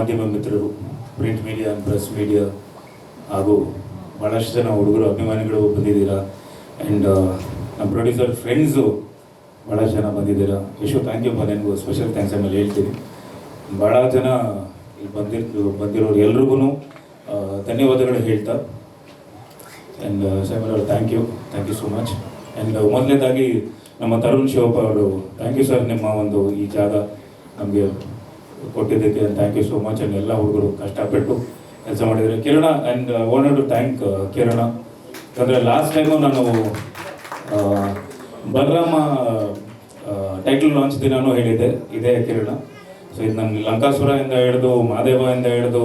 ಮಾಧ್ಯಮ ಮಿತ್ರರು print media press media ಹಾಗೂ ಭಾಳಷ್ಟು ಜನ ಹುಡುಗರು, ಅಭಿಮಾನಿಗಳು ಬಂದಿದ್ದೀರಾ? ಆ್ಯಂಡ್ ನಮ್ಮ ಪ್ರೊಡ್ಯೂಸರ್ ಫ್ರೆಂಡ್ಸು ಭಾಳಷ್ಟು ಜನ ಬಂದಿದ್ದೀರಾ? ಯಶೋ ಥ್ಯಾಂಕ್ ಯು ನನಗೂ ಸ್ಪೆಷಲ್ ಥ್ಯಾಂಕ್ಸ್ ಆಮೇಲೆ ಹೇಳ್ತೀನಿ. ಭಾಳ ಜನ ಇಲ್ಲಿ ಬಂದಿರ್ತು, ಬಂದಿರೋರು ಎಲ್ರಿಗೂ ಧನ್ಯವಾದಗಳು ಹೇಳ್ತಾ. ಆ್ಯಂಡ್ ಸೈಮಲ್ ಅವರು thank you thank you so much and ಮೊದಲನೇದಾಗಿ ನಮ್ಮ ತರುಣ್ ಶಿವಪ್ಪ ಅವರು ಥ್ಯಾಂಕ್ ಯು ಸರ್ ನಿಮ್ಮ ಒಂದು ಈ ಜಾಗ ನಮಗೆ ಕೊಟ್ಟಿದ್ದಕ್ಕೆ thank you so much and ಎಲ್ಲ ಹುಡುಗರು ಕಷ್ಟಪಟ್ಟು ಕೆಲಸ ಮಾಡಿದರೆ Kiran and wanted to thank Kiran. ಯಾಕಂದರೆ ಲಾಸ್ಟ್ ಟೈಮು ನಾನು ಬಲರಾಮ ಟೈಟಲ್ ಲಾಂಚ್ ದಿನವೂ ಹೇಳಿದ್ದೆ. ಇದೇ ಕಿರಣ. ಸೊ ಇದು ನನ್ನ ಲಂಕಾಸುರದಿಂದ ಹಿಡಿದು ಮಾದೇವದಿಂದ ಹಿಡಿದು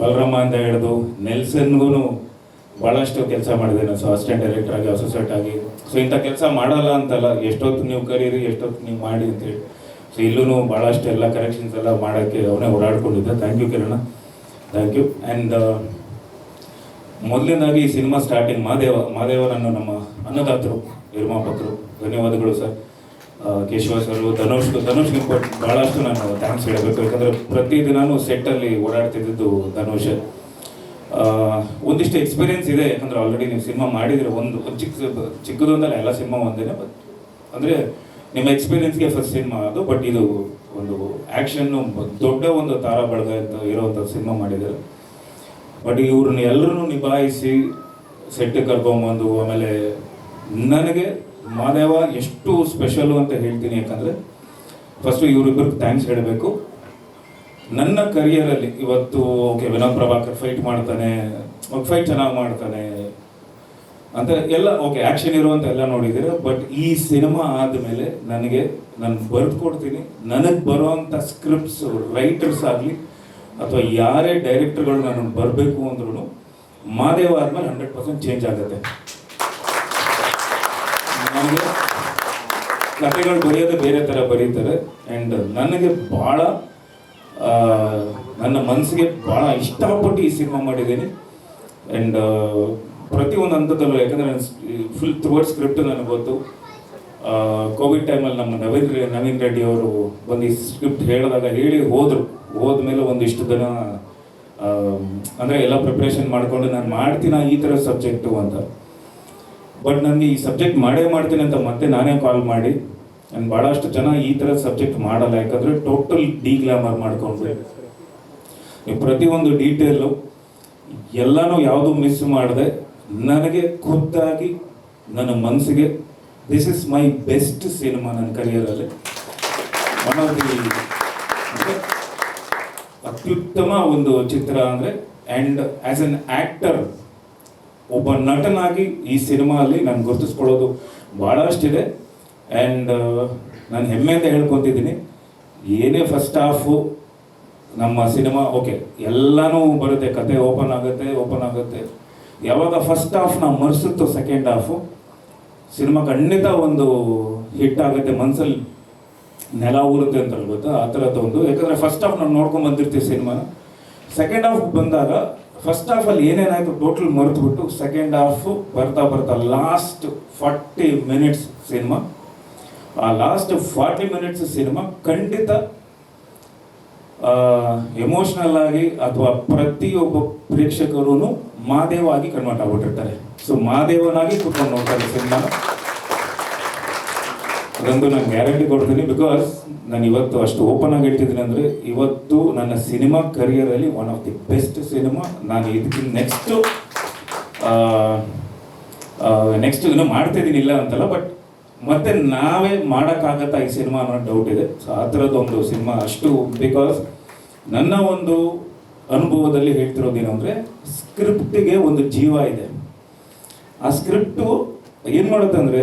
ಬಲರಾಮ ಅಂತ ಹಿಡಿದು ನೆಲ್ಸನ್ಗೂ ಭಾಳಷ್ಟು ಕೆಲಸ ಮಾಡಿದ್ದೇನೆ ಸೊ ಅಸಿಸ್ಟೆಂಟ್ ಡೈರೆಕ್ಟರ್ ಆಗಿ ಅಸೋಸಿಯೇಟ್ ಆಗಿ. ಸೊ ಇಂಥ ಕೆಲಸ ಮಾಡಲ್ಲ ಅಂತಲ್ಲ, ಎಷ್ಟೊತ್ತು ನೀವು ಕರೀರಿ, ಎಷ್ಟೊತ್ತು ನೀವು ಮಾಡಿ ಅಂತೇಳಿ ಸೊ ಇಲ್ಲೂ ಭಾಳಷ್ಟು ಎಲ್ಲ ಕರೆಕ್ಷನ್ಸ್ ಎಲ್ಲ ಮಾಡೋಕ್ಕೆ ಅವನೇ ಓಡಾಡ್ಕೊಂಡಿದ್ದೆ. Thank you Kiran. Thank you and ಮೊದಲನೇದಾಗಿ ಈ ಸಿನಿಮಾ ಸ್ಟಾರ್ಟಿಂಗ್ ಮಾದೇವ ಮಾದೇವನನ್ನು ನಮ್ಮ ಅನ್ನದಾತರು ನಿರ್ಮಾಪಕರು. ಧನ್ಯವಾದಗಳು sir Keshava sir Dhanush Dhanush import ಭಾಳಷ್ಟು ನಾನು ಥ್ಯಾಂಕ್ಸ್ ಹೇಳಬೇಕು. ಯಾಕಂದರೆ ಪ್ರತಿದಿನಾನು ಸೆಟ್ಟಲ್ಲಿ ಓಡಾಡ್ತಿದ್ದು ಧನುಷ್. ಆ, ಒಂದಿಷ್ಟು ಎಕ್ಸ್ಪೀರಿಯನ್ಸ್ ಇದೆ. ಯಾಕಂದ್ರೆ ಆಲ್ರೆಡಿ ನೀವು ಸಿನಿಮಾ ಮಾಡಿದರೆ ಒಂದು ಒಂದ್ ಚಿಕ್ಕ ಚಿಕ್ಕದೊಂದಲ್ಲ ಎಲ್ಲ ಸಿನಿಮಾ ಒಂದೇನೆ ಬಟ್ ಅಂದರೆ ನಿಮ್ಮ ಎಕ್ಸ್ಪೀರಿಯನ್ಸ್ಗೆ ಫಸ್ಟ್ ಸಿನಿಮಾ ಅದು ಬಟ್ ಇದು ಒಂದು ಆ್ಯಕ್ಷನ್ನು ದೊಡ್ಡ ಒಂದು ತಾರ ಬಳಗ ಅಂತ ಇರೋವಂಥ ಸಿನಿಮಾ ಮಾಡಿದ್ದಾರೆ. ಬಟ್ ಇವ್ರನ್ನ ಎಲ್ಲರೂ ನಿಭಾಯಿಸಿ ಸೆಟ್ಟಿಗೆ ಕರ್ಕೊಂಬಂದು ಆಮೇಲೆ ನನಗೆ ಮಾದೇವ ಎಷ್ಟು ಸ್ಪೆಷಲು ಅಂತ ಹೇಳ್ತೀನಿ ಯಾಕಂದರೆ ಫಸ್ಟು ಇವರಿಬ್ಬರಿಗೆ ಥ್ಯಾಂಕ್ಸ್ ಹೇಳಬೇಕು. ನನ್ನ ಕರಿಯರಲ್ಲಿ ಇವತ್ತು ಓಕೆ ವಿನೋದ್ ಪ್ರಭಾಕರ್ ಫೈಟ್ ಮಾಡ್ತಾನೆ ಫೈಟ್ ಚೆನ್ನಾಗಿ ಮಾಡ್ತಾನೆ ಅಂತ ಎಲ್ಲ ಓಕೆ ಆ್ಯಕ್ಷನ್ ಇರುವಂತ ಎಲ್ಲ ನೋಡಿದ್ದೀರ ಬಟ್ ಈ ಸಿನಿಮಾ ಆದಮೇಲೆ ನನಗೆ, ನಾನು ಬರೆದು ಕೊಡ್ತೀನಿ, ನನಗೆ ಬರುವಂಥ ಸ್ಕ್ರಿಪ್ಟ್ಸ್ ರೈಟರ್ಸ್ ಆಗಲಿ, ಅಥವಾ ಯಾರೇ ಡೈರೆಕ್ಟರ್ಗಳು ನಾನು ಬರಬೇಕು ಅಂದ್ರೂ ಮಾದೇವ ಆದ್ಮೇಲೆ ಹಂಡ್ರೆಡ್ ಪರ್ಸೆಂಟ್ ಚೇಂಜ್ ಆಗುತ್ತೆ. ನನಗೆ ಕಥೆಗಳು ಬರೆಯೋದು ಬೇರೆ ಥರ ಬರೀತಾರೆ ಆ್ಯಂಡ್ ನನಗೆ ಭಾಳ ನನ್ನ ಮನಸ್ಸಿಗೆ ಭಾಳ ಇಷ್ಟಪಟ್ಟು ಈ ಸಿನಿಮಾ ಮಾಡಿದ್ದೀನಿ ಆ್ಯಂಡ್ ಪ್ರತಿಯೊಂದು ಹಂತದಲ್ಲೂ ಯಾಕಂದರೆ ಫುಲ್ ಥ್ರೂವರ್ಡ್ ಸ್ಕ್ರಿಪ್ಟ್ ನನಗೆ ಗೊತ್ತು. ಕೋವಿಡ್ ಟೈಮಲ್ಲಿ ನಮ್ಮ ನವೀನ್ ನವೀನ್ ರೆಡ್ಡಿ ಅವರು ಬಂದು ಈ ಸ್ಕ್ರಿಪ್ಟ್ ಹೇಳಿದಾಗ ಹೇಳಿ ಹೋದರು. ಹೋದ್ಮೇಲೆ ಒಂದಿಷ್ಟು ದಿನ ಅಂದರೆ ಎಲ್ಲ ಪ್ರಿಪ್ರೇಷನ್ ಮಾಡಿಕೊಂಡು ನಾನು ಮಾಡ್ತೀನ ಈ ಥರ ಸಬ್ಜೆಕ್ಟು ಅಂತ. ಬಟ್ ನನಗೆ ಈ ಸಬ್ಜೆಕ್ಟ್ ಮಾಡೇ ಮಾಡ್ತೀನಿ ಅಂತ ಮತ್ತೆ ನಾನೇ ಕಾಲ್ ಮಾಡಿ. ನಾನು ಭಾಳಷ್ಟು ಜನ ಈ ಥರ ಸಬ್ಜೆಕ್ಟ್ ಮಾಡಲ್ಲ. ಯಾಕಂದರೆ ಟೋಟಲ್ ಡಿಗ್ಲಾಮರ್ ಮಾಡ್ಕೊಂಡ್ರೆ ನೀವು ಪ್ರತಿಯೊಂದು ಡೀಟೇಲು ಎಲ್ಲನೂ ಯಾವುದು ಮಿಸ್ ಮಾಡದೆ. ನನಗೆ ಖುದ್ದಾಗಿ ನನ್ನ ಮನಸ್ಸಿಗೆ this is my best cinema ನನ್ನ ಕರಿಯರಲ್ಲಿ ಒನ್ ಆಫ್ ಅತ್ಯುತ್ತಮ ಒಂದು ಚಿತ್ರ ಅಂದರೆ ಆ್ಯಂಡ್ ಆ್ಯಸ್ ಎನ್ ಆ್ಯಕ್ಟರ್ ಒಬ್ಬ ನಟನಾಗಿ ಈ ಸಿನಿಮಾಲ್ಲಿ ನಾನು ಗುರುತಿಸ್ಕೊಳ್ಳೋದು ಭಾಳಷ್ಟಿದೆ ಆ್ಯಂಡ್ ನಾನು ಹೆಮ್ಮೆಯಿಂದ ಹೇಳ್ಕೊತಿದ್ದೀನಿ. ಏನೇ ಫಸ್ಟ್ ಹಾಫು ನಮ್ಮ ಸಿನಿಮಾ ಓಕೆ ಎಲ್ಲನೂ ಬರುತ್ತೆ, ಕತೆ ಓಪನ್ ಆಗುತ್ತೆ ಓಪನ್ ಆಗುತ್ತೆ. ಯಾವಾಗ ಫಸ್ಟ್ ಹಾಫ್ ನಾವು ಮರೆಸುತ್ತೋ ಸೆಕೆಂಡ್ ಹಾಫು ಸಿನಿಮಾ ಖಂಡಿತ ಒಂದು ಹಿಟ್ ಆಗುತ್ತೆ, ಮನ್ಸಲ್ಲಿ ನೆಲ ಊರುತ್ತೆ ಅಂತ ಗೊತ್ತಾ? ಆ ಥರದ್ದು ಒಂದು. ಯಾಕಂದರೆ ಫಸ್ಟ್ ಹಾಫ್ ನಾವು ನೋಡ್ಕೊಂಡು ಬಂದಿರ್ತೀವಿ ಸಿನಿಮಾನ ಸೆಕೆಂಡ್ ಹಾಫ್ ಬಂದಾಗ ಫಸ್ಟ್ ಹಾಫಲ್ಲಿ ಏನೇನಾಯಿತು ಟೋಟಲ್ ಮರೆತುಬಿಟ್ಟು ಸೆಕೆಂಡ್ ಹಾಫ್ ಬರ್ತಾ ಬರ್ತಾ ಲಾಸ್ಟ್ ಫಾರ್ಟಿ ಮಿನಿಟ್ಸ್ ಸಿನಿಮಾ. ಆ ಲಾಸ್ಟ್ ಫಾರ್ಟಿ ಮಿನಿಟ್ಸ್ ಸಿನಿಮಾ ಖಂಡಿತ ಎಮೋಷ್ನಲ್ ಆಗಿ ಅಥವಾ ಪ್ರತಿಯೊಬ್ಬ ಪ್ರೇಕ್ಷಕರು ಮಾದೇವ ಆಗಿ ಕನ್ವರ್ಟ್ ಆಗ್ಬಿಟ್ಟಿರ್ತಾರೆ. ಸೊ ಮಾದೇವನಾಗಿ ಕುತ್ಕೊಂಡು ನೋಡ್ತಾರೆ ಸಿನಿಮಾನ ಅದೊಂದು ನಾನು ಗ್ಯಾರಂಟಿ ಕೊಡ್ತೀನಿ ಬಿಕಾಸ್ ನಾನು ಇವತ್ತು ಅಷ್ಟು ಓಪನ್ ಆಗಿ ಹೇಳ್ತಿದ್ದೀನಿ ಅಂದರೆ ಇವತ್ತು ನನ್ನ cinema ಕರಿಯರಲ್ಲಿ one of the best cinema. ನಾನು ಇದಕ್ಕಿಂತ ನೆಕ್ಸ್ಟು ನೆಕ್ಸ್ಟ್ ಇನ್ನೂ ಮಾಡ್ತಿದ್ದೀನಿ ಇಲ್ಲ ಅಂತಲ್ಲ ಬಟ್ ಮತ್ತೆ ನಾವೇ ಮಾಡೋಕ್ಕಾಗತ್ತಾ ಈ ಸಿನಿಮಾ ಅನ್ನೋ ಡೌಟ್ ಇದೆ. ಸೊ ಆ ಥರದ್ದು ಒಂದು ಸಿನಿಮಾ ಅಷ್ಟು ಬಿಕಾಸ್ ನನ್ನ ಒಂದು ಅನುಭವದಲ್ಲಿ ಹೇಳ್ತಿರೋದು ಅಂದರೆ ಸ್ಕ್ರಿಪ್ಟಿಗೆ ಒಂದು ಜೀವ ಇದೆ. ಆ ಸ್ಕ್ರಿಪ್ಟು ಏನು ಮಾಡುತ್ತಂದ್ರೆ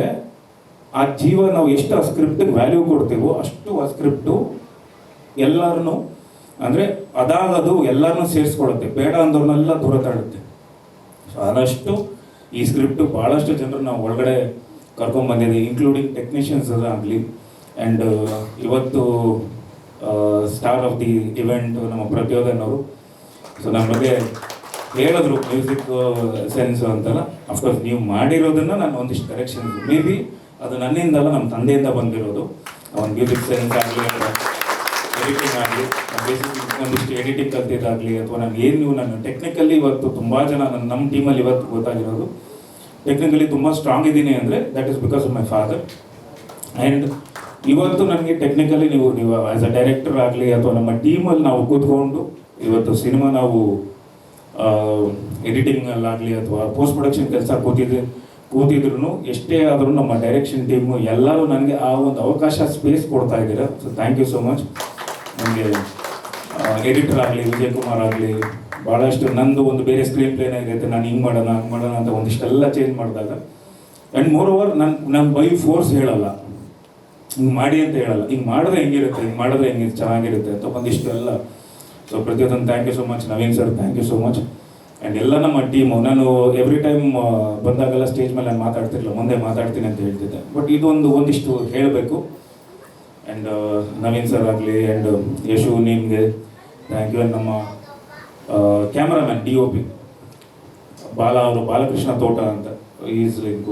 ಆ ಜೀವ ನಾವು ಎಷ್ಟು ಆ ಸ್ಕ್ರಿಪ್ಟಿಗೆ ವ್ಯಾಲ್ಯೂ ಕೊಡ್ತೀವೋ ಅಷ್ಟು ಆ ಸ್ಕ್ರಿಪ್ಟು ಎಲ್ಲರನ್ನು ಅಂದರೆ ಅದಾಗದು ಎಲ್ಲರನ್ನೂ ಸೇರಿಸ್ಕೊಳುತ್ತೆ ಬೇಡ ಅಂದವ್ರನ್ನೆಲ್ಲ ದೂರ ತಳ್ಳುತ್ತೆ. ಸೊ ಈ ಸ್ಕ್ರಿಪ್ಟು ಭಾಳಷ್ಟು ಜನರು ನಾವು ಒಳಗಡೆ ಕರ್ಕೊಂಡ್ಬಂದಿದ್ದೀವಿ ಇನ್ಕ್ಲೂಡಿಂಗ್ ಟೆಕ್ನಿಷಿಯನ್ಸ್ ಆಗಲಿ ಆ್ಯಂಡ್ ಇವತ್ತು ಸ್ಟಾರ್ ಆಫ್ ದಿ ಇವೆಂಟ್ ನಮ್ಮ ಪ್ರಚೋದನ್ ಅವರು ಸೊ ನಮ್ಮ ಬಗ್ಗೆ ಹೇಳಿದ್ರು ಮ್ಯೂಸಿಕ್ ಸೆನ್ಸ್ ಅಂತಲ್ಲ. ಅಫ್ಕೋರ್ಸ್ ನೀವು ಮಾಡಿರೋದನ್ನು ನಾನು ಒಂದಿಷ್ಟು ಕರೆಕ್ಷನ್ಸ್ ಮೇ ಬಿ ಅದು ನನ್ನಿಂದಲ್ಲ ನಮ್ಮ ತಂದೆಯಿಂದ ಬಂದಿರೋದು. ಒಂದು ಮ್ಯೂಸಿಕ್ ಸೆನ್ಸ್ ಆಗಲಿ ಎಡಿಟಿಂಗ್ ಆಗಲಿ ಒಂದಿಷ್ಟು ಎಡಿಟಿಂಗ್ ಕಲ್ತಿದ್ದಾಗಲಿ, ಅಥವಾ ನಾನು ಏನು ನಾನು ಟೆಕ್ನಿಕಲಿ ಇವತ್ತು ತುಂಬ ಜನ ನನ್ನ ನಮ್ಮ ಟೀಮಲ್ಲಿ ಇವತ್ತು ಗೊತ್ತಾಗಿರೋದು. ಟೆಕ್ನಿಕಲಿ ತುಂಬ ಸ್ಟ್ರಾಂಗ್ ಇದ್ದೀನಿ ಅಂದರೆ that is because of my father and ಇವತ್ತು ನನಗೆ ಟೆಕ್ನಿಕಲಿ ನೀವು ನೀವು ಆ್ಯಸ್ ಅ ಡೈರೆಕ್ಟರ್ ಆಗಲಿ, ಅಥವಾ ನಮ್ಮ ಟೀಮಲ್ಲಿ ನಾವು ಕೂತ್ಕೊಂಡು ಇವತ್ತು ಸಿನಿಮಾ ನಾವು ಎಡಿಟಿಂಗಲ್ಲಾಗಲಿ ಅಥವಾ ಪೋಸ್ಟ್ ಪ್ರೊಡಕ್ಷನ್ ಕೆಲಸ ಕೂತಿದ್ದೆ ಕೂತಿದ್ರು ಎಷ್ಟೇ ಆದರೂ ನಮ್ಮ ಡೈರೆಕ್ಷನ್ ಟೀಮು ಎಲ್ಲರೂ ನನಗೆ ಆ ಒಂದು ಅವಕಾಶ ಸ್ಪೇಸ್ ಕೊಡ್ತಾ ಇದ್ದೀರಾ. So thank you so much ನನಗೆ ಎಡಿಟರ್ ಆಗಲಿ ವಿಜಯ್ ಕುಮಾರ್ ಆಗಲಿ ಭಾಳಷ್ಟು ನಂದು ಒಂದು ಬೇರೆ ಸ್ಕ್ರೀನ್ ಪ್ಲೇನ್ ಆಗಿರುತ್ತೆ ನಾನು ಹಿಂಗೆ ಮಾಡೋಣ, ಹಂಗೆ ಮಾಡೋಣ ಅಂತ ಒಂದಿಷ್ಟೆಲ್ಲ ಚೇಂಜ್ ಮಾಡಿದಾಗ ಆ್ಯಂಡ್ ಮೋರ್ ಓವರ್ ನಾನು ನಾನು ಬೈ ಫೋರ್ಸ್ ಹೇಳಲ್ಲ. ಹಿಂಗೆ ಮಾಡಿ ಅಂತ ಹೇಳಲ್ಲ. ಹಿಂಗೆ ಮಾಡಿದ್ರೆ ಹೆಂಗಿರುತ್ತೆ, ಹಿಂಗೆ ಮಾಡಿದ್ರೆ ಹೆಂಗಿರುತ್ತೆ ಚೆನ್ನಾಗಿರುತ್ತೆ ಅಂತ ಒಂದಿಷ್ಟು ಎಲ್ಲ ಸೊ ಪ್ರತಿಯೊಂದು thank you so much Naveen sir thank you so much and ಎಲ್ಲ ನಮ್ಮ ಟೀಮು ನಾನು ಎವ್ರಿ ಟೈಮ್ ಬಂದಾಗೆಲ್ಲ ಸ್ಟೇಜ್ ಮೇಲೆ ನಾನು ಮಾತಾಡ್ತಿರಲಿಲ್ಲ. ಮುಂದೆ ಮಾತಾಡ್ತೀನಿ ಅಂತ ಹೇಳ್ತಿದ್ದೆ. ಬಟ್ ಇದೊಂದು ಒಂದಿಷ್ಟು ಹೇಳಬೇಕು. ಆ್ಯಂಡ್ ನವೀನ್ ಸರ್ ಆಗಲಿ ಆ್ಯಂಡ್ ಯಶು ನಿಮಗೆ ಥ್ಯಾಂಕ್ ಯು ನಮ್ಮ cameraman D O P Bala ಅವರು, ಬಾಲಕೃಷ್ಣ ತೋಟ ಅಂತ. ಈಸ್ ಲೈಕ್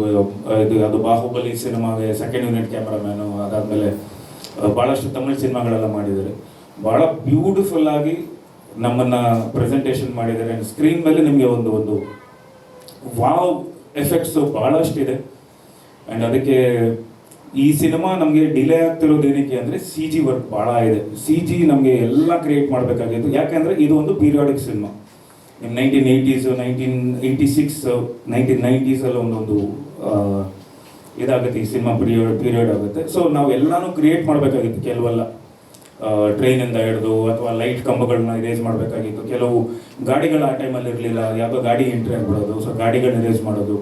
ಇದು ಅದು ಬಾಹುಬಲಿ ಸಿನಿಮಾಗೆ ಸೆಕೆಂಡ್ ಯೂನಿಟ್ ಕ್ಯಾಮ್ರಾಮ್ಯಾನು ಅದಾದಮೇಲೆ ಭಾಳಷ್ಟು ತಮಿಳು ಸಿನಿಮಾಗಳೆಲ್ಲ ಮಾಡಿದ್ದಾರೆ. ಭಾಳ ಬ್ಯೂಟಿಫುಲ್ ಆಗಿ ನಮ್ಮನ್ನು ಪ್ರೆಸೆಂಟೇಷನ್ ಮಾಡಿದ್ದಾರೆ. ಸ್ಕ್ರೀನ್ ಮೇಲೆ ನಿಮಗೆ ಒಂದು ಒಂದು ವಾವ್ ಎಫೆಕ್ಟ್ಸು ಭಾಳಷ್ಟಿದೆ ಆ್ಯಂಡ್ ಅದಕ್ಕೆ ಈ ಸಿನಿಮಾ ನಮಗೆ ಡಿಲೇ ಆಗ್ತಿರೋದು ಏನಕ್ಕೆ ಅಂದರೆ ಸಿ ಜಿ ವರ್ಕ್ ಭಾಳ ಇದೆ. ಸಿ ಜಿ ನಮಗೆ ಎಲ್ಲ ಕ್ರಿಯೇಟ್ ಮಾಡಬೇಕಾಗಿತ್ತು ಯಾಕೆಂದರೆ ಇದು ಒಂದು periodic cinema nineteen eighties nineteen eighty six nineteen ನೈಂಟೀಸಲ್ಲಿ ಒಂದೊಂದು ಇದಾಗುತ್ತೆ ಈ ಸಿನಿಮಾ ಪೀರಿಯಡ್ ಪೀರಿಯಡ್ ಆಗುತ್ತೆ. ಸೊ ನಾವು ಎಲ್ಲಾನು ಕ್ರಿಯೇಟ್ ಮಾಡಬೇಕಾಗಿತ್ತು, ಕೆಲವೆಲ್ಲ. ಟ್ರೈನಿಂದ ಹಿಡಿದು ಅಥವಾ ಲೈಟ್ ಕಂಬಗಳನ್ನ ರೇಸ್ ಮಾಡಬೇಕಾಗಿತ್ತು. ಕೆಲವು ಗಾಡಿಗಳು ಆ ಟೈಮಲ್ಲಿ ಇರಲಿಲ್ಲ. ಯಾವುದೋ ಗಾಡಿ ಎಂಟ್ರಿ ಆಗ್ಬಿಡೋದು. ಸೊ ಗಾಡಿಗಳನ್ನ ರೇಸ್ ಮಾಡೋದು.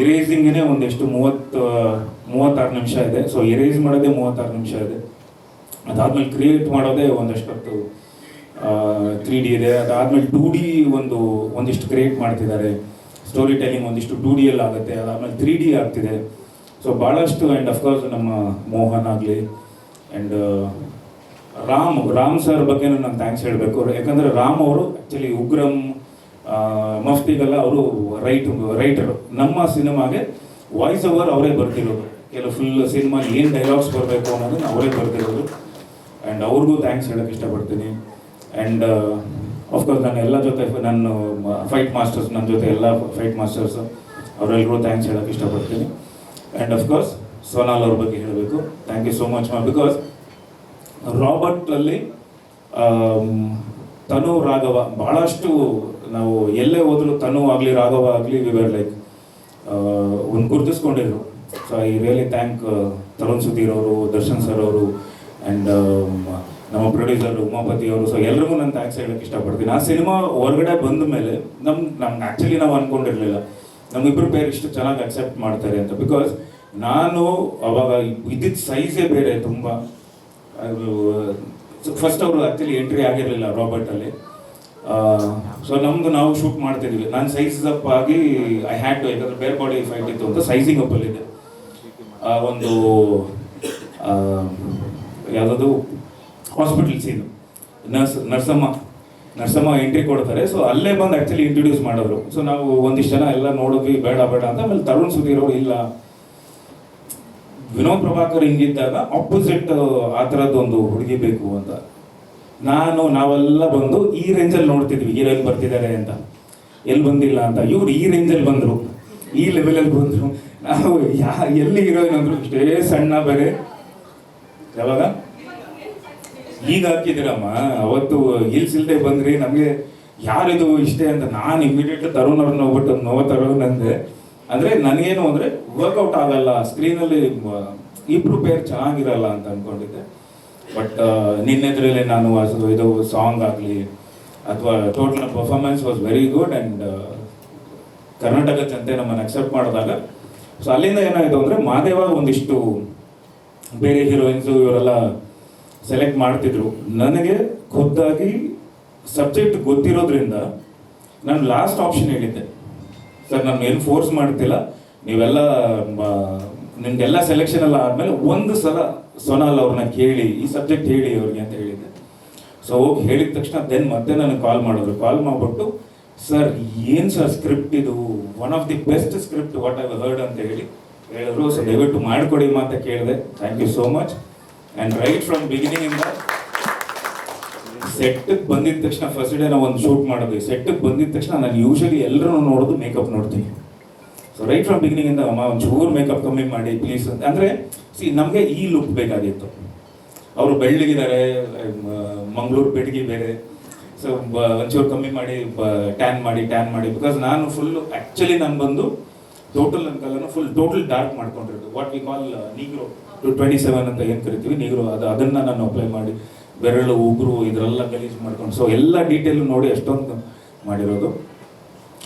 ಇರೇಸಿಂಗೇ ಒಂದಿಷ್ಟು ಮೂವತ್ತು ಮೂವತ್ತಾರು ನಿಮಿಷ ಇದೆ. ಸೊ ಇರೇಸ್ ಮಾಡೋದೇ ಮೂವತ್ತಾರು ನಿಮಿಷ ಇದೆ. ಅದಾದ್ಮೇಲೆ ಕ್ರಿಯೇಟ್ ಮಾಡೋದೇ ಒಂದಷ್ಟೊತ್ತು ತ್ರೀ ಡಿ ಇದೆ. ಅದಾದ್ಮೇಲೆ ಟೂ ಡಿ ಒಂದು, ಒಂದಿಷ್ಟು ಕ್ರಿಯೇಟ್ ಮಾಡ್ತಿದ್ದಾರೆ. ಸ್ಟೋರಿ ಟೆಲ್ಲಿಂಗ್ ಒಂದಿಷ್ಟು ಟೂ ಡಿ ಅಲ್ಲಿ ಆಗುತ್ತೆ. ಅದಾದ್ಮೇಲೆ ತ್ರೀ ಡಿ ಆಗ್ತಿದೆ. ಸೊ ಭಾಳಷ್ಟು ಆ್ಯಂಡ್ ಅಫ್ಕೋರ್ಸ್ ನಮ್ಮ ಮೋಹನ್ ಆಗಲಿ ಆ್ಯಂಡ್ ರಾಮ್ ರಾಮ್ ಸರ್ ಬಗ್ಗೆ ನಾನು ಥ್ಯಾಂಕ್ಸ್ ಹೇಳಬೇಕು. ಯಾಕಂದರೆ ರಾಮ್ ಅವರು ಆ್ಯಕ್ಚುಲಿ ಉಗ್ರಂ ಮಫ್ತಿಗೆಲ್ಲ ಅವರು ರೈಟ್ ರೈಟರು ನಮ್ಮ ಸಿನಿಮಾಗೆ ವಾಯ್ಸ್ ಓವರ್ ಅವರೇ ಬರ್ತಿರೋದು. ಕೆಲವು ಫುಲ್ ಸಿನಿಮಾ ಏನು ಡೈಲಾಗ್ಸ್ ಬರಬೇಕು ಅನ್ನೋದನ್ನ ಅವರೇ ಬರ್ತಿರೋದು. ಆ್ಯಂಡ್ ಅವ್ರಿಗೂ ಥ್ಯಾಂಕ್ಸ್ ಹೇಳೋಕ್ಕೆ ಇಷ್ಟಪಡ್ತೀನಿ. ಆ್ಯಂಡ್ ಆಫ್ಕೋರ್ಸ್ ನಾನು ಎಲ್ಲ ಜೊತೆ ನಾನು ಫೈಟ್ ಮಾಸ್ಟರ್ಸ್ ನನ್ನ ಜೊತೆ ಎಲ್ಲ ಫೈಟ್ ಮಾಸ್ಟರ್ಸ್ ಅವರೆಲ್ಲರೂ ಥ್ಯಾಂಕ್ಸ್ ಹೇಳೋಕ್ಕೆ ಇಷ್ಟಪಡ್ತೀನಿ. ಆ್ಯಂಡ್ ಅಫ್ಕೋರ್ಸ್ ಸೋನಾಲ್ ಅವ್ರ ಬಗ್ಗೆ ಹೇಳಬೇಕು. ಥ್ಯಾಂಕ್ ಯು ಸೋ ಮಚ್ ಮಾ ಬಿಕಾಸ್ ರಾಬರ್ಟಲ್ಲಿ ಆಮ್, ತನು ರಾಘವ ಬಹಳಷ್ಟು ನಾವು ಎಲ್ಲೇ ಹೋದರೂ ತನು ಆಗಲಿ ರಾಘವ ಆಗಲಿ ವಿವರ್ ಲೈಕ್ ಒಂದು ಗುರುತಿಸ್ಕೊಂಡಿದ್ರು. So I really thank Tarun Sudhir ಅವರು ದರ್ಶನ್ ಸರ್ ಅವರು ಆ್ಯಂಡ್ ನಮ್ಮ ಪ್ರೊಡ್ಯೂಸರ್ ಉಮಾಪತಿ ಅವರು. ಸೊ ಎಲ್ರಿಗೂ ನಾನು ಥ್ಯಾಂಕ್ಸ್ ಹೇಳಕ್ಕೆ ಇಷ್ಟಪಡ್ತೀನಿ. ಆ ಸಿನಿಮಾ ಹೊರಗಡೆ ಬಂದ ಮೇಲೆ ನಮ್ಮ ನಮ್ಗೆ ಆ್ಯಕ್ಚುಲಿ ನಾವು ಅಂದ್ಕೊಂಡಿರಲಿಲ್ಲ ನಮ್ಮಿಬ್ಬರು ಪೇರ್ ಇಷ್ಟು ಚೆನ್ನಾಗಿ ಅಕ್ಸೆಪ್ಟ್ ಮಾಡ್ತಾರೆ ಅಂತ. ಬಿಕಾಸ್ ನಾನು ಅವಾಗ ಇದ್ದಿದ್ದ ಸೈಜೇ ಬೇರೆ ತುಂಬ. ಅದು ಫಸ್ಟ್ ಅವರು ಆ್ಯಕ್ಚುಲಿ ಎಂಟ್ರಿ ಆಗಿರಲಿಲ್ಲ ರಾಬರ್ಟಲ್ಲಿ ಸೊ ನಮ್ದು ನಾವು ಶೂಟ್ ಮಾಡ್ತಿದ್ವಿ. ನಾನು ಸೈಜ್ ಅಪ್ ಆಗಿ ಐ ಹ್ಯಾಡ್ ಟು ಯಾಕಂದ್ರೆ ಬೇರೆ ಬಾಡಿ ಫೈಟ್ ಇತ್ತು ಅಂತ ಸೈಜಿಂಗ್ ಆ, ಒಂದು ಯಾವುದಾದ್ರು ಹಾಸ್ಪಿಟಲ್ ಸೀನು ನರ್ಸ್ ನರ್ಸಮ್ಮ. ನರ್ಸಮ್ಮ ಎಂಟ್ರಿ ಕೊಡ್ತಾರೆ. ಸೊ ಅಲ್ಲೇ ಬಂದು ಆ್ಯಕ್ಚುಲಿ ಇಂಟ್ರೊಡ್ಯೂಸ್ ಮಾಡಿದ್ರು ಸೊ ನಾವು ಒಂದಿಷ್ಟು ಜನ ಎಲ್ಲ ನೋಡಿದ್ವಿ ಬೇಡ ಬೇಡ ಅಂತ ಆಮೇಲೆ ತರುಣ್ ಸುಧೀರ್ ಅವರು ಇಲ್ಲ. ವಿನೋದ್ ಪ್ರಭಾಕರ್ ಹಿಂಗಿದ್ದಾಗ ಆಪೋಸಿಟ್ ಆ ಥರದ್ದೊಂದು ಹುಡುಗಿ ಬೇಕು ಅಂತ. ನಾನು, ನಾವೆಲ್ಲ ಬಂದು ಈ ರೇಂಜಲ್ಲಿ ನೋಡ್ತಿದ್ವಿ, ಹೀರೋಯಿನ್ ಬರ್ತಿದ್ದಾರೆ ಅಂತ. ಎಲ್ಲಿ ಬಂದಿಲ್ಲ ಅಂತ. ಇವ್ರು ಈ ರೇಂಜಲ್ಲಿ ಬಂದರು. ಈ ಲೆವೆಲಲ್ಲಿ ಬಂದರು. ನಾವು ಯಾ, ಎಲ್ಲಿ ಹೀರೋಯಿನ್ ಅಂದರು ಇಷ್ಟೇ ಸಣ್ಣ ಬೇರೆ. ಯಾವಾಗ? ಈಗ ಹಾಕಿದಿರಮ್ಮ ಅವತ್ತು ಹಿಲ್ಸ್ ಇಲ್ಲದೆ ಬಂದ್ರಿ, ನಮಗೆ ಯಾರಿದು ಇಷ್ಟೇ ಅಂತ. ನಾನು ಇಮಿಡಿಯೇಟ್ ತರುಣ್ ಅವ್ರನ್ನ ಹೋಗ್ಬಿಟ್ಟು ನೋವು ತರೋ ಅಂದೆ ಅಂದ್ರೆ ನನಗೇನು ಅಂದ್ರೆ ವರ್ಕೌಟ್ ಆಗಲ್ಲ ಸ್ಕ್ರೀನಲ್ಲಿ ಇಬ್ರು ಪೇರ್ ಚೆನ್ನಾಗಿರಲ್ಲ ಅಂತ ಅನ್ಕೊಂಡಿದ್ದೆ. ಬಟ್ ನಿನ್ನೆದ್ರಲ್ಲೇ ನಾನು ಇದು ಸಾಂಗ್ ಆಗಲಿ, ಅಥವಾ total performance was very good and Karnataka ಜನತೆ ನಮ್ಮನ್ನು ಅಕ್ಸೆಪ್ಟ್ ಮಾಡಿದಾಗ ಸೊ ಅಲ್ಲಿಂದ ಏನಾಯಿತು ಅಂದರೆ ಮಾದೇವ ಒಂದಿಷ್ಟು ಬೇರೆ ಹೀರೋಯಿನ್ಸು ಇವರೆಲ್ಲ ಸೆಲೆಕ್ಟ್ ಮಾಡ್ತಿದ್ರು. ನನಗೆ ಖುದ್ದಾಗಿ ಸಬ್ಜೆಕ್ಟ್ ಗೊತ್ತಿರೋದ್ರಿಂದ, ನಾನು ಲಾಸ್ಟ್ ಆಪ್ಷನ್ ಹೇಳಿದ್ದೆ. ಸರ್, ನಾನು ಏನು ಫೋರ್ಸ್ ಮಾಡ್ತಿಲ್ಲ ನೀವೆಲ್ಲ ನಿಮ್ಗೆಲ್ಲ ಸೆಲೆಕ್ಷನ್ ಎಲ್ಲ ಆದಮೇಲೆ ಒಂದು ಸಲ ಸೊನಾಲ್ ಅವ್ರನ್ನ ಕೇಳಿ, ಈ ಸಬ್ಜೆಕ್ಟ್ ಹೇಳಿ ಅವ್ರಿಗೆ ಅಂತ ಹೇಳಿದ್ದೆ. ಸೊ ಹೋಗಿ ಹೇಳಿದ ತಕ್ಷಣ ದೆನ್ ಮತ್ತೆ ನನಗೆ ಕಾಲ್ ಮಾಡಿದ್ರು. ಕಾಲ್ ಮಾಡಿಬಿಟ್ಟು, ಸರ್, ಏನು ಸರ್ ಸ್ಕ್ರಿಪ್ಟ್ ಇದು? One of the best script what I heard ಅಂತ ಹೇಳಿ ಹೇಳಿದ್ರು. ಸೊ ದಯವಿಟ್ಟು ಮಾಡಿಕೊಡಿ ಅಂತ ಕೇಳಿದೆ. Thank you so much and right from beginning ಸೆಟ್ಗೆ ಬಂದಿದ ತಕ್ಷಣ ಫಸ್ಟ್ ಡೇ ನಾವು ಒಂದು ಶೂಟ್ ಮಾಡಿದ್ವಿ. ಸೆಟ್ಗೆ ಬಂದಿದ ತಕ್ಷಣ ನಾನು ಯೂಶಲಿ ಎಲ್ಲರೂ ನೋಡೋದು ಮೇಕಪ್ ನೋಡ್ತೀನಿ. ಸೊ ರೈಟ್ ಫ್ರಮ್ ಬಿಗಿನಿಂಗ್ ಇಂದ ಅಮ್ಮ ಚೂರು ಮೇಕಪ್ ಕಮ್ಮಿ ಮಾಡಿ ಪ್ಲೀಸ್ ಅಂತ. ಅಂದರೆ ಸಿ ನಮಗೆ ಈ ಲುಕ್ ಬೇಕಾಗಿತ್ತು. ಅವರು ಬೆಳ್ಳಗಿದ್ದಾರೆ ಮಂಗಳೂರು ಬೆಡಗಿ ಬೇರೆ. ಸೊ ಒಂಚೂರು ಕಮ್ಮಿ ಮಾಡಿ ಟ್ಯಾನ್ ಮಾಡಿ ಟ್ಯಾನ್ ಮಾಡಿ. ಬಿಕಾಸ್ ನಾನು ಫುಲ್ಲು ಆ್ಯಕ್ಚುಲಿ ನಾನು ಬಂದು ಟೋಟಲ್ ನನ್ನ ಕಲರ್ನ ಫುಲ್ ಟೋಟಲ್ ಡಾರ್ಕ್ ಮಾಡ್ಕೊಂಡಿರೋದು. What we call negro to twenty seven ಅಂತ ಏನು ಕರಿತೀವಿ? ನೀಗ್ರೋ ಅದು, ಅದನ್ನು ನಾನು ಅಪ್ಲೈ ಮಾಡಿ. ಬೆರಳು, ಉಗುರು ಇದರೆಲ್ಲ ಗಲೀಜು ಮಾಡ್ಕೊಂಡು ಸೊ ಎಲ್ಲ ಡೀಟೇಲು ನೋಡಿ ಅಷ್ಟೊಂದು ಮಾಡಿರೋದು.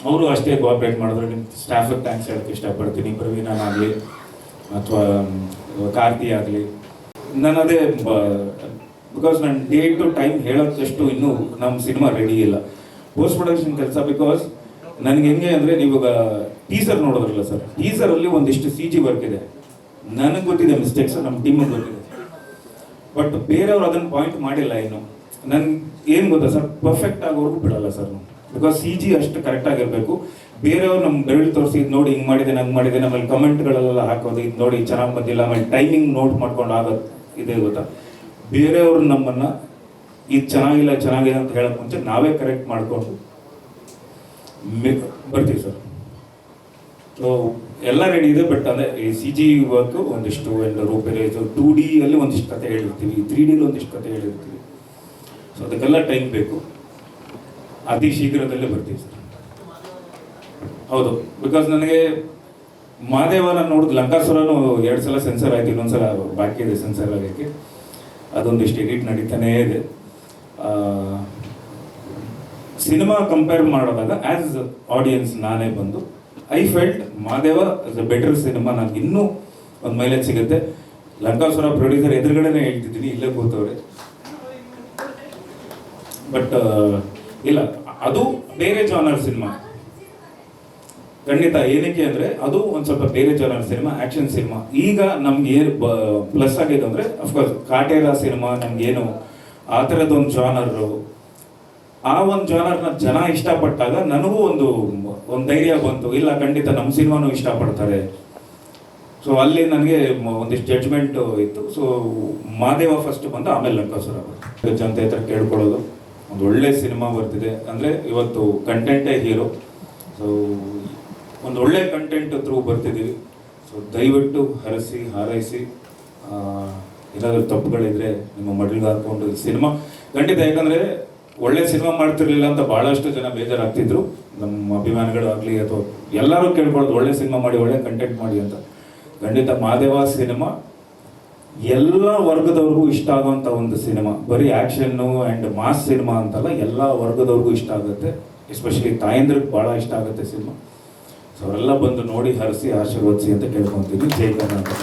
ಅವರು ಅಷ್ಟೇ ಕೋಆಪ್ರೇಟ್ ಮಾಡಿದ್ರು. ನಿಮ್ಮ ಸ್ಟಾಫಿಗೆ ಥ್ಯಾಂಕ್ಸ್ ಹೇಳಕ್ಕೆ ಇಷ್ಟಪಡ್ತೀನಿ. ಪ್ರವೀಣನಾಗಲಿ ಅಥವಾ ಕಾರ್ತಿ ಆಗಲಿ. ನನ್ನದೇ ಬಿಕಾಸ್ ನಾನು ಡೇ ಟು ಟೈಮ್ ಹೇಳೋದಷ್ಟು ಇನ್ನೂ ನಮ್ಮ ಸಿನಿಮಾ ರೆಡಿ ಇಲ್ಲ. ಪೋಸ್ಟ್ ಪ್ರೊಡಕ್ಷನ್ ಕೆಲಸ ಬಿಕಾಸ್ ನನಗೆ ಹೆಂಗೆ ಅಂದರೆ ನೀವಾಗ ಟೀಸರ್ ನೋಡೋದ್ರಲ್ಲ ಸರ್ ಟೀಸರಲ್ಲಿ ಒಂದಿಷ್ಟು ಸಿ ಜಿ ವರ್ಕ್ ಇದೆ. ನನಗೆ ಗೊತ್ತಿದೆ ಮಿಸ್ಟೇಕ್ಸ್ ನಮ್ಮ ಟೀಮಿಗೆ ಗೊತ್ತಿದೆ. ಬಟ್ ಬೇರೆಯವರು ಅದನ್ನು ಪಾಯಿಂಟ್ ಮಾಡಿಲ್ಲ ಇನ್ನು. ನನ್ಗೆ ಏನು ಗೊತ್ತಾ ಸರ್ ಪರ್ಫೆಕ್ಟ್ ಆಗೋರ್ಗು ಬಿಡಲ್ಲ ಸರ್ ಬಿಕಾಸ್ ಸಿ ಜಿ ಅಷ್ಟು ಕರೆಕ್ಟ್ ಆಗಿರಬೇಕು. ಬೇರೆಯವ್ರು ನಮ್ಮ ಬೆರಳು ತೋರಿಸಿ, ಇದು ನೋಡಿ ಹಿಂಗೆ ಮಾಡಿದೆ ಹಂಗೆ ಮಾಡಿದೆ ಆಮೇಲೆ ಕಮೆಂಟ್ಗಳೆಲ್ಲ ಹಾಕೋದು, ಇದು ನೋಡಿ ಚೆನ್ನಾಗಿ ಬಂದಿಲ್ಲ, ಆಮೇಲೆ ಟೈಮಿಂಗ್ ನೋಟ್ ಮಾಡ್ಕೊಂಡು ಆಗೋದು ಇದೇ ಗೊತ್ತಾ? ಬೇರೆಯವರು ನಮ್ಮನ್ನು ಇದು ಚೆನ್ನಾಗಿಲ್ಲ, ಚೆನ್ನಾಗಿದೆ ಅಂತ ಹೇಳಕ್ ಮುಂಚೆ ನಾವೇ ಕರೆಕ್ಟ್ ಮಾಡಿಕೊಂಡು ಬರ್ತೀವಿ ಸರ್ ಎಲ್ಲ ರೆಡಿ ಇದೆ ಬಟ್ ಅಂದರೆ ಈ ಸಿ ಜಿ ವರ್ಕ್ ಒಂದಿಷ್ಟು ಎಲ್ಲ ರೂಪರೇಜ್ ಟೂ ಡಿ ಅಲ್ಲಿ ಒಂದಿಷ್ಟು ಕತೆ ಹೇಳಿರ್ತೀವಿ ತ್ರೀ ಡಿಲಿ ಒಂದಿಷ್ಟು ಕತೆ ಹೇಳಿರ್ತೀವಿ. ಸೊ ಅದಕ್ಕೆಲ್ಲ ಟೈಮ್ ಬೇಕು. ಅತಿ ಶೀಘ್ರದಲ್ಲೇ ಬರ್ತೀವಿ ಸರ್. ಹೌದು ಬಿಕಾಸ್ ನನಗೆ ಮಹಾದೇವನ ನೋಡಿದ, ಲಂಕಾಸುರನು ಎರಡು ಸಲ ಸೆನ್ಸರ್ ಆಯ್ತು ಇನ್ನೊಂದ್ಸಲ ಬಾಕಿ ಇದೆ ಸೆನ್ಸರ್ ಆಗೋಕ್ಕೆ. ಅದೊಂದಿಷ್ಟು ಎಡಿಟ್ ನಡೀತಾನೇ ಇದೆ. ಸಿನಿಮಾ ಕಂಪೇರ್ ಮಾಡೋದಾಗ ಆಸ್ ಆಡಿಯನ್ಸ್ ನಾನೇ ಬಂದು I felt Madeva is a better cinema ನನಗೆ ಇನ್ನೂ ಒಂದು ಮೈಲೇಜ್ ಸಿಗುತ್ತೆ. ಲಂಕಾಸುರ ಪ್ರೊಡ್ಯೂಸರ್ ಎದುರುಗಡೆನೇ ಹೇಳ್ತಿದ್ದೀನಿ, ಇಲ್ಲೇ ಕೂತವ್ರೆ. ಬಟ್ ಇಲ್ಲ, ಅದು ಬೇರೆ ಜಾನರ್ ಸಿನಿಮಾ ಖಂಡಿತ, ಏನಕ್ಕೆ ಅಂದ್ರೆ, ಅದು ಒಂದು ಸ್ವಲ್ಪ ಬೇರೆ ಜಾನರ್ ಸಿನಿಮಾ ಆಕ್ಷನ್ ಸಿನಿಮಾ ಈಗ ನಮ್ಗೆ ಏನು ಪ್ಲಸ್ ಆಗಿದೆ ಅಂದ್ರೆ ಅಫ್ಕೋರ್ಸ್ ಕಾಟೇರ ಸಿನಿಮಾ ನಮ್ಗೇನು ಆ ಥರದೊಂದು ಜಾನರು ಆ ಒಂದು ಜಾನರ್ನ ಜನ ಇಷ್ಟಪಟ್ಟಾಗ ನನಗೂ ಒಂದು ಒಂದು ಧೈರ್ಯ ಬಂತು. ಇಲ್ಲ, ಖಂಡಿತ ನಮ್ಮ ಸಿನಿಮಾನು ಇಷ್ಟಪಡ್ತಾರೆ. ಸೊ ಅಲ್ಲಿ ನನಗೆ ಒಂದಿಷ್ಟು ಜಡ್ಜ್ಮೆಂಟ್ ಇತ್ತು. ಸೊ ಮಾದೇವ ಫಸ್ಟ್ ಬಂದು, ಆಮೇಲೆ ಲಂಕಾಸುರ. ಜನತೆ ಹತ್ರ ಕೇಳ್ಕೊಳ್ಳೋದು. ಒಂದು ಒಳ್ಳೆ ಸಿನಿಮಾ ಬರ್ತಿದೆ. ಅಂದರೆ ಇವತ್ತು ಕಂಟೆಂಟೇ ಹೀರೋ ಸೊ ಒಂದು ಒಳ್ಳೆ ಕಂಟೆಂಟ್ ಥ್ರೂ ಬರ್ತಿದ್ದೀವಿ. ಸೊ ದಯವಿಟ್ಟು ಹರಸಿ, ಹಾರೈಸಿ. ಏನಾದರೂ ತಪ್ಪುಗಳಿದ್ರೆ ನಿಮ್ಮ ಮಡ್ಲಿಗೆ ಹಾಕೊಂಡು ಸಿನಿಮಾ. ಖಂಡಿತ ಯಾಕಂದರೆ ಒಳ್ಳೆ ಸಿನಿಮಾ ಮಾಡ್ತಿರ್ಲಿಲ್ಲ ಅಂತ ಭಾಳಷ್ಟು ಜನ ಬೇಜಾರಾಗ್ತಿದ್ರು. ನಮ್ಮ ಅಭಿಮಾನಿಗಳು ಆಗಲಿ ಅಥವಾ ಎಲ್ಲರೂ ಕೇಳ್ಕೊಳ್ಳೋದು ಒಳ್ಳೆ ಸಿನಿಮಾ ಮಾಡಿ, ಒಳ್ಳೆ ಕಂಟೆಂಟ್ ಮಾಡಿ ಅಂತ. ಖಂಡಿತ ಮಾದೇವ ಸಿನಿಮಾ ಎಲ್ಲ ವರ್ಗದವ್ರಿಗೂ ಇಷ್ಟ ಆಗುವಂಥ ಒಂದು ಸಿನಿಮಾ. ಬರೀ ಆ್ಯಕ್ಷನ್ನು ಆ್ಯಂಡ್ ಮಾಸ್ ಸಿನಿಮಾ ಅಂತಲ್ಲ, ಎಲ್ಲ ವರ್ಗದವ್ರಿಗೂ ಇಷ್ಟ ಆಗುತ್ತೆ. ಎಸ್ಪೆಷಲಿ ತಾಯಂದ್ರಿಗೆ ಭಾಳ ಇಷ್ಟ ಆಗುತ್ತೆ ಸಿನಿಮಾ. ಸೊ ಅವರೆಲ್ಲ ಬಂದು ನೋಡಿ, ಹರಿಸಿ, ಆಶೀರ್ವದಿಸಿ ಅಂತ ಕೇಳ್ಕೊತೀನಿ ಜೈ ಕರ್ನಾಟಕ.